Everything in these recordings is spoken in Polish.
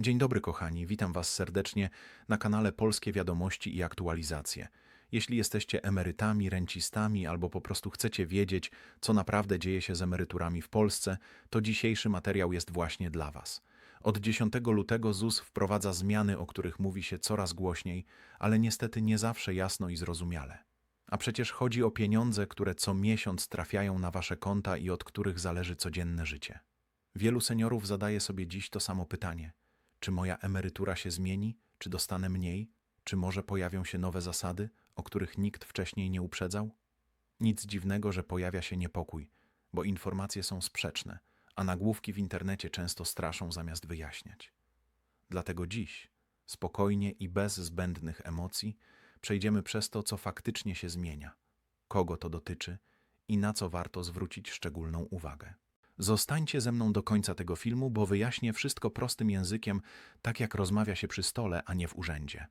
Dzień dobry, kochani. Witam Was serdecznie na kanale Polskie Wiadomości i Aktualizacje. Jeśli jesteście emerytami, rencistami albo po prostu chcecie wiedzieć, co naprawdę dzieje się z emeryturami w Polsce, to dzisiejszy materiał jest właśnie dla Was. Od 10 lutego ZUS wprowadza zmiany, o których mówi się coraz głośniej, ale niestety nie zawsze jasno i zrozumiale. A przecież chodzi o pieniądze, które co miesiąc trafiają na Wasze konta i od których zależy codzienne życie. Wielu seniorów zadaje sobie dziś to samo pytanie – czy moja emerytura się zmieni? Czy dostanę mniej? Czy może pojawią się nowe zasady, o których nikt wcześniej nie uprzedzał? Nic dziwnego, że pojawia się niepokój, bo informacje są sprzeczne, a nagłówki w internecie często straszą zamiast wyjaśniać. Dlatego dziś, spokojnie i bez zbędnych emocji, przejdziemy przez to, co faktycznie się zmienia, kogo to dotyczy i na co warto zwrócić szczególną uwagę. Zostańcie ze mną do końca tego filmu, bo wyjaśnię wszystko prostym językiem, tak jak rozmawia się przy stole, a nie w urzędzie.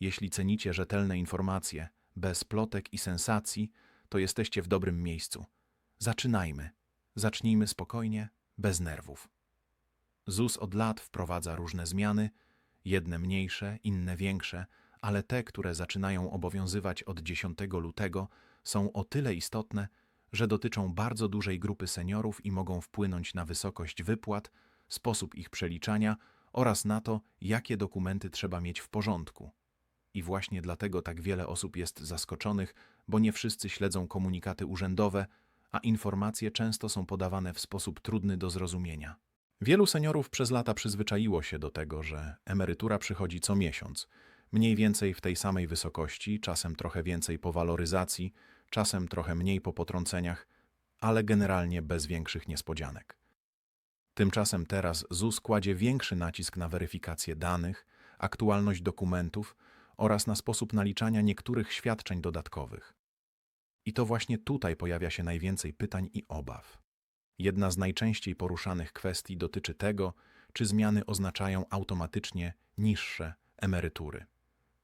Jeśli cenicie rzetelne informacje, bez plotek i sensacji, to jesteście w dobrym miejscu. Zaczynajmy. Zacznijmy spokojnie, bez nerwów. ZUS od lat wprowadza różne zmiany, jedne mniejsze, inne większe, ale te, które zaczynają obowiązywać od 10 lutego, są o tyle istotne, że dotyczą bardzo dużej grupy seniorów i mogą wpłynąć na wysokość wypłat, sposób ich przeliczania oraz na to, jakie dokumenty trzeba mieć w porządku. I właśnie dlatego tak wiele osób jest zaskoczonych, bo nie wszyscy śledzą komunikaty urzędowe, a informacje często są podawane w sposób trudny do zrozumienia. Wielu seniorów przez lata przyzwyczaiło się do tego, że emerytura przychodzi co miesiąc, mniej więcej w tej samej wysokości, czasem trochę więcej po waloryzacji, czasem trochę mniej po potrąceniach, ale generalnie bez większych niespodzianek. Tymczasem teraz ZUS kładzie większy nacisk na weryfikację danych, aktualność dokumentów oraz na sposób naliczania niektórych świadczeń dodatkowych. I to właśnie tutaj pojawia się najwięcej pytań i obaw. Jedna z najczęściej poruszanych kwestii dotyczy tego, czy zmiany oznaczają automatycznie niższe emerytury.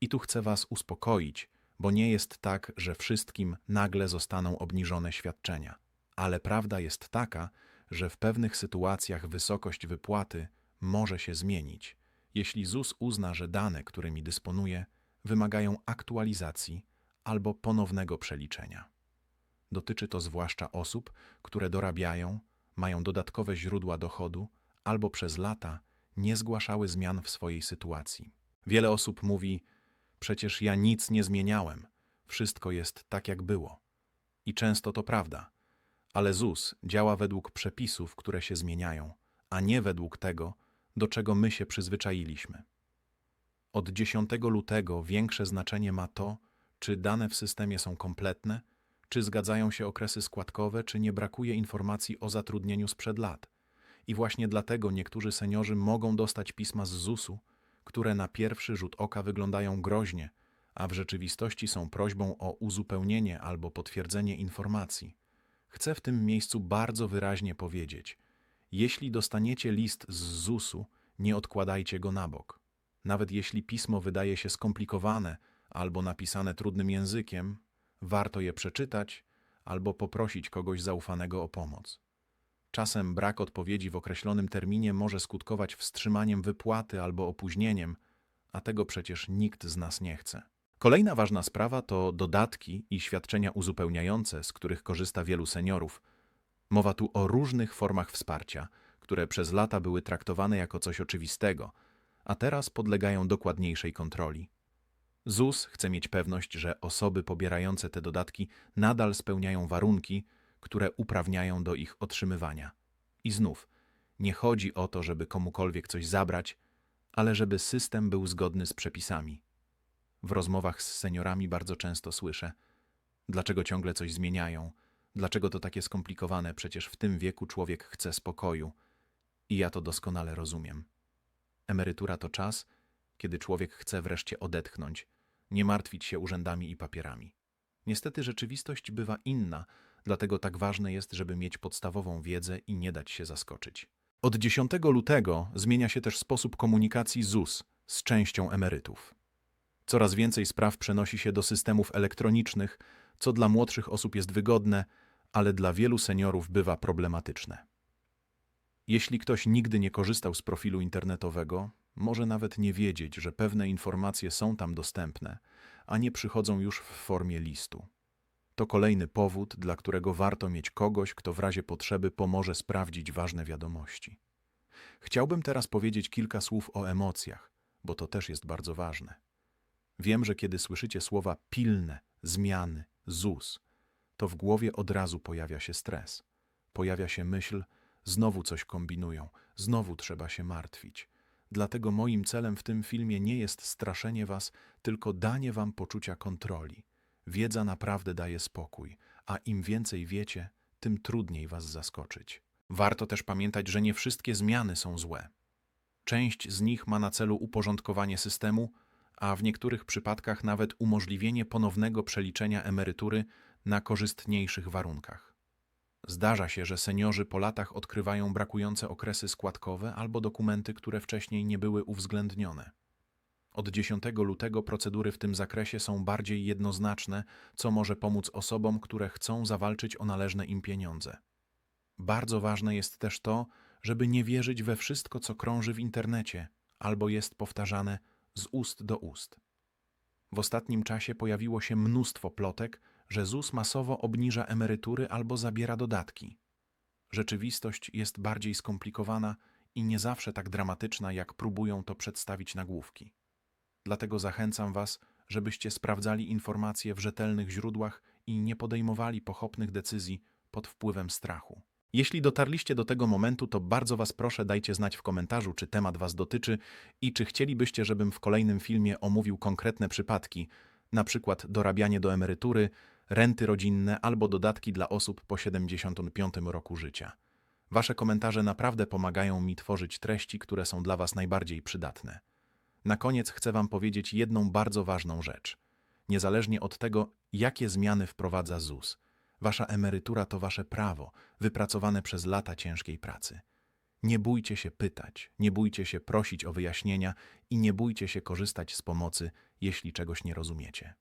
I tu chcę Was uspokoić, bo nie jest tak, że wszystkim nagle zostaną obniżone świadczenia. Ale prawda jest taka, że w pewnych sytuacjach wysokość wypłaty może się zmienić, jeśli ZUS uzna, że dane, którymi dysponuje, wymagają aktualizacji albo ponownego przeliczenia. Dotyczy to zwłaszcza osób, które dorabiają, mają dodatkowe źródła dochodu albo przez lata nie zgłaszały zmian w swojej sytuacji. Wiele osób mówi, Przecież ja nic nie zmieniałem. Wszystko jest tak, jak było. I często to prawda. Ale ZUS działa według przepisów, które się zmieniają, a nie według tego, do czego my się przyzwyczailiśmy. Od 10 lutego większe znaczenie ma to, czy dane w systemie są kompletne, czy zgadzają się okresy składkowe, czy nie brakuje informacji o zatrudnieniu sprzed lat. I właśnie dlatego niektórzy seniorzy mogą dostać pisma z ZUS-u, które na pierwszy rzut oka wyglądają groźnie, a w rzeczywistości są prośbą o uzupełnienie albo potwierdzenie informacji. Chcę w tym miejscu bardzo wyraźnie powiedzieć: jeśli dostaniecie list z ZUS-u, nie odkładajcie go na bok. Nawet jeśli pismo wydaje się skomplikowane albo napisane trudnym językiem, warto je przeczytać albo poprosić kogoś zaufanego o pomoc. Czasem brak odpowiedzi w określonym terminie może skutkować wstrzymaniem wypłaty albo opóźnieniem, a tego przecież nikt z nas nie chce. Kolejna ważna sprawa to dodatki i świadczenia uzupełniające, z których korzysta wielu seniorów. Mowa tu o różnych formach wsparcia, które przez lata były traktowane jako coś oczywistego, a teraz podlegają dokładniejszej kontroli. ZUS chce mieć pewność, że osoby pobierające te dodatki nadal spełniają warunki, które uprawniają do ich otrzymywania. I znów, nie chodzi o to, żeby komukolwiek coś zabrać, ale żeby system był zgodny z przepisami. W rozmowach z seniorami bardzo często słyszę, dlaczego ciągle coś zmieniają, dlaczego to takie skomplikowane, przecież w tym wieku człowiek chce spokoju. I ja to doskonale rozumiem. Emerytura to czas, kiedy człowiek chce wreszcie odetchnąć, nie martwić się urzędami i papierami. Niestety rzeczywistość bywa inna, dlatego tak ważne jest, żeby mieć podstawową wiedzę i nie dać się zaskoczyć. Od 10 lutego zmienia się też sposób komunikacji ZUS z częścią emerytów. Coraz więcej spraw przenosi się do systemów elektronicznych, co dla młodszych osób jest wygodne, ale dla wielu seniorów bywa problematyczne. Jeśli ktoś nigdy nie korzystał z profilu internetowego, może nawet nie wiedzieć, że pewne informacje są tam dostępne, a nie przychodzą już w formie listu. To kolejny powód, dla którego warto mieć kogoś, kto w razie potrzeby pomoże sprawdzić ważne wiadomości. Chciałbym teraz powiedzieć kilka słów o emocjach, bo to też jest bardzo ważne. Wiem, że kiedy słyszycie słowa pilne, zmiany, ZUS, to w głowie od razu pojawia się stres. Pojawia się myśl, znowu coś kombinują, znowu trzeba się martwić. Dlatego moim celem w tym filmie nie jest straszenie was, tylko danie wam poczucia kontroli. Wiedza naprawdę daje spokój, a im więcej wiecie, tym trudniej was zaskoczyć. Warto też pamiętać, że nie wszystkie zmiany są złe. Część z nich ma na celu uporządkowanie systemu, a w niektórych przypadkach nawet umożliwienie ponownego przeliczenia emerytury na korzystniejszych warunkach. Zdarza się, że seniorzy po latach odkrywają brakujące okresy składkowe albo dokumenty, które wcześniej nie były uwzględnione. Od 10 lutego procedury w tym zakresie są bardziej jednoznaczne, co może pomóc osobom, które chcą zawalczyć o należne im pieniądze. Bardzo ważne jest też to, żeby nie wierzyć we wszystko, co krąży w internecie albo jest powtarzane z ust do ust. W ostatnim czasie pojawiło się mnóstwo plotek, że ZUS masowo obniża emerytury albo zabiera dodatki. Rzeczywistość jest bardziej skomplikowana i nie zawsze tak dramatyczna, jak próbują to przedstawić nagłówki. Dlatego zachęcam Was, żebyście sprawdzali informacje w rzetelnych źródłach i nie podejmowali pochopnych decyzji pod wpływem strachu. Jeśli dotarliście do tego momentu, to bardzo Was proszę dajcie znać w komentarzu, czy temat Was dotyczy i czy chcielibyście, żebym w kolejnym filmie omówił konkretne przypadki, na przykład dorabianie do emerytury, renty rodzinne albo dodatki dla osób po 75 roku życia. Wasze komentarze naprawdę pomagają mi tworzyć treści, które są dla Was najbardziej przydatne. Na koniec chcę Wam powiedzieć jedną bardzo ważną rzecz. Niezależnie od tego, jakie zmiany wprowadza ZUS – Wasza emerytura to wasze prawo, wypracowane przez lata ciężkiej pracy. Nie bójcie się pytać, nie bójcie się prosić o wyjaśnienia i nie bójcie się korzystać z pomocy, jeśli czegoś nie rozumiecie.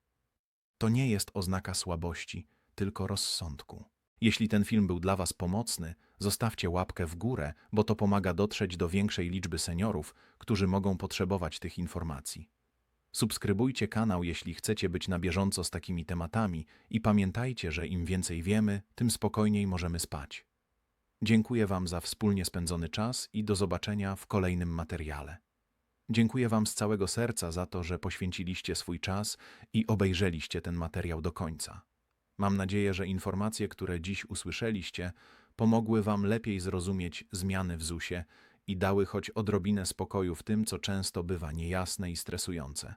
To nie jest oznaka słabości, tylko rozsądku. Jeśli ten film był dla Was pomocny, zostawcie łapkę w górę, bo to pomaga dotrzeć do większej liczby seniorów, którzy mogą potrzebować tych informacji. Subskrybujcie kanał, jeśli chcecie być na bieżąco z takimi tematami i pamiętajcie, że im więcej wiemy, tym spokojniej możemy spać. Dziękuję Wam za wspólnie spędzony czas i do zobaczenia w kolejnym materiale. Dziękuję Wam z całego serca za to, że poświęciliście swój czas i obejrzeliście ten materiał do końca. Mam nadzieję, że informacje, które dziś usłyszeliście, pomogły Wam lepiej zrozumieć zmiany w ZUS-ie i dały choć odrobinę spokoju w tym, co często bywa niejasne i stresujące.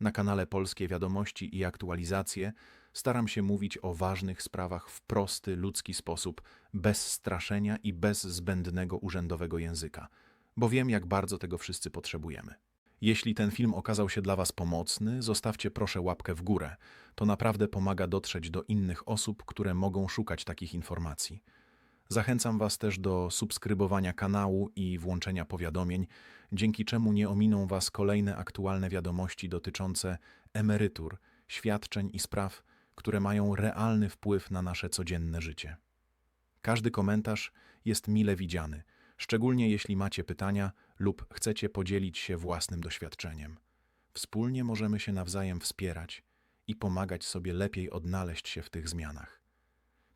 Na kanale Polskie Wiadomości i Aktualizacje staram się mówić o ważnych sprawach w prosty, ludzki sposób, bez straszenia i bez zbędnego urzędowego języka, bo wiem, jak bardzo tego wszyscy potrzebujemy. Jeśli ten film okazał się dla Was pomocny, zostawcie proszę łapkę w górę. To naprawdę pomaga dotrzeć do innych osób, które mogą szukać takich informacji. Zachęcam Was też do subskrybowania kanału i włączenia powiadomień, dzięki czemu nie ominą Was kolejne aktualne wiadomości dotyczące emerytur, świadczeń i spraw, które mają realny wpływ na nasze codzienne życie. Każdy komentarz jest mile widziany, szczególnie jeśli macie pytania lub chcecie podzielić się własnym doświadczeniem. Wspólnie możemy się nawzajem wspierać i pomagać sobie lepiej odnaleźć się w tych zmianach.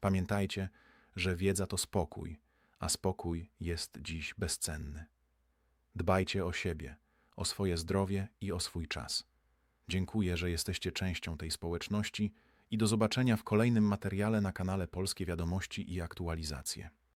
Pamiętajcie, że wiedza to spokój, a spokój jest dziś bezcenny. Dbajcie o siebie, o swoje zdrowie i o swój czas. Dziękuję, że jesteście częścią tej społeczności i do zobaczenia w kolejnym materiale na kanale Polskie Wiadomości i Aktualizacje.